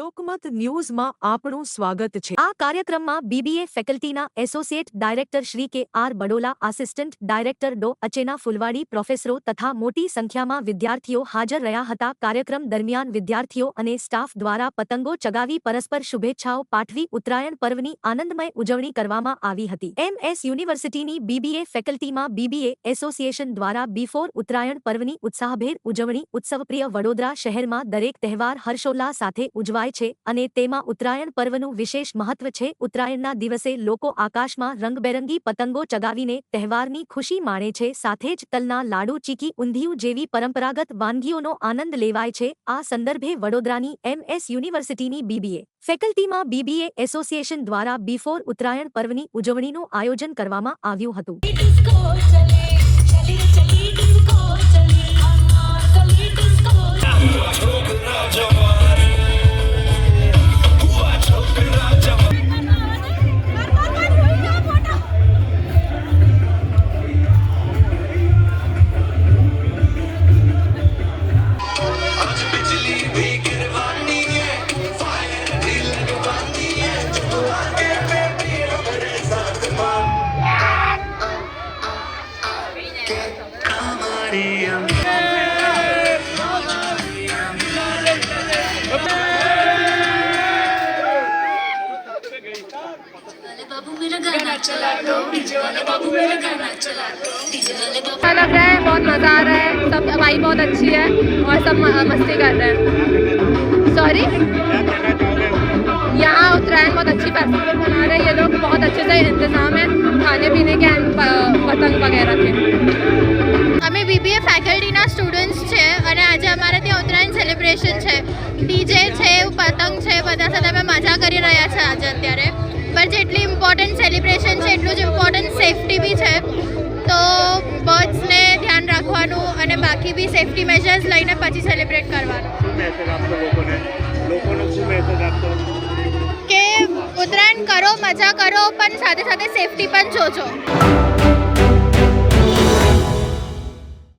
જનમત ન્યૂઝમાં આપણું સ્વાગત છે. આ કાર્યક્રમમાં BBA ફેકલ્ટીના associate director Shri K R Badola, assistant director Dr Achena Phulwadi, પ્રોફેસરો તથા મોટી સંખ્યામાં વિદ્યાર્થીઓ હાજર રહ્યા હતા. કાર્યક્રમ દરમિયાન વિદ્યાર્થીઓ અને સ્ટાફ દ્વારા પતંગો ચગાવી પરસ્પર શુભેચ્છાઓ પાઠવી ઉત્તરાયણ પર્વની આનંદમય ઉજવણી કરવામાં આવી હતી. એમએસ યુનિવર્સિટીની બીબીએ ફેકલ્ટીમાં બીબીએ એસોસિએશન દ્વારા બિફોર ઉત્તરાયણ પર્વની ઉત્સાહભેર ઉજવણી ઉત્સવપ્રિય વડોદરા શહેરમાં દરેક તહેવાર હર્ષોલ્લાસ સાથે ઉજવાય છે અને તેમાં ઉત્તરાયણ પર્વનું વિશેષ મહત્વ છે. ઉત્તરાયણના દિવસે લોકો આકાશમાં રંગબેરંગી પતંગો ચગાવીને તહેવારની ખુશી માણે છે. સાથે જ તલના લાડુ, ચીકી, ઊંધિયું જેવી પરંપરાગત વાનગીઓનો આનંદ લેવાય છે. આ સંદર્ભે વડોદરાની એમએસ યુનિવર્સિટીની બીબીએ ફેકલ્ટીમાં બીબીએ એસોસિએશન દ્વારા બિફોર ઉત્તરાયણ પર્વની ઉજવણીનું આયોજન કરવામાં આવ્યું હતું. बाबू अच्छा लग रहा है, बहुत मज़ा आ रहा है। सब वाइब बहुत अच्छी है और सब मस्ती कर रहे हैं। सॉरी यहाँ उत्तरायण बहुत अच्छी फेस्टिवल मना रहे हैं। ये लोग बहुत अच्छे से इंतज़ाम है। खाने पीने के पतंग वगैरह के। આજે અમારે ત્યાં ઉત્તરાયણ સેલિબ્રેશન છે. ડીજે છે પતંગ છે બધા સાથે અમે મજા કરી રહ્યા છે આજે અત્યારે. પણ જેટલી ઇમ્પોર્ટન્ટ સેલિબ્રેશન છે એટલું જ ઇમ્પોર્ટન્ટ સેફટી બી છે. તો બર્ડ્સને ધ્યાન રાખવાનું અને બાકી બી સેફટી મેજર્સ લઈને પછી સેલિબ્રેટ કરવાનું. કે ઉત્તરાયણ કરો મજા કરો પણ સાથે સાથે સેફટી પણ જોજો.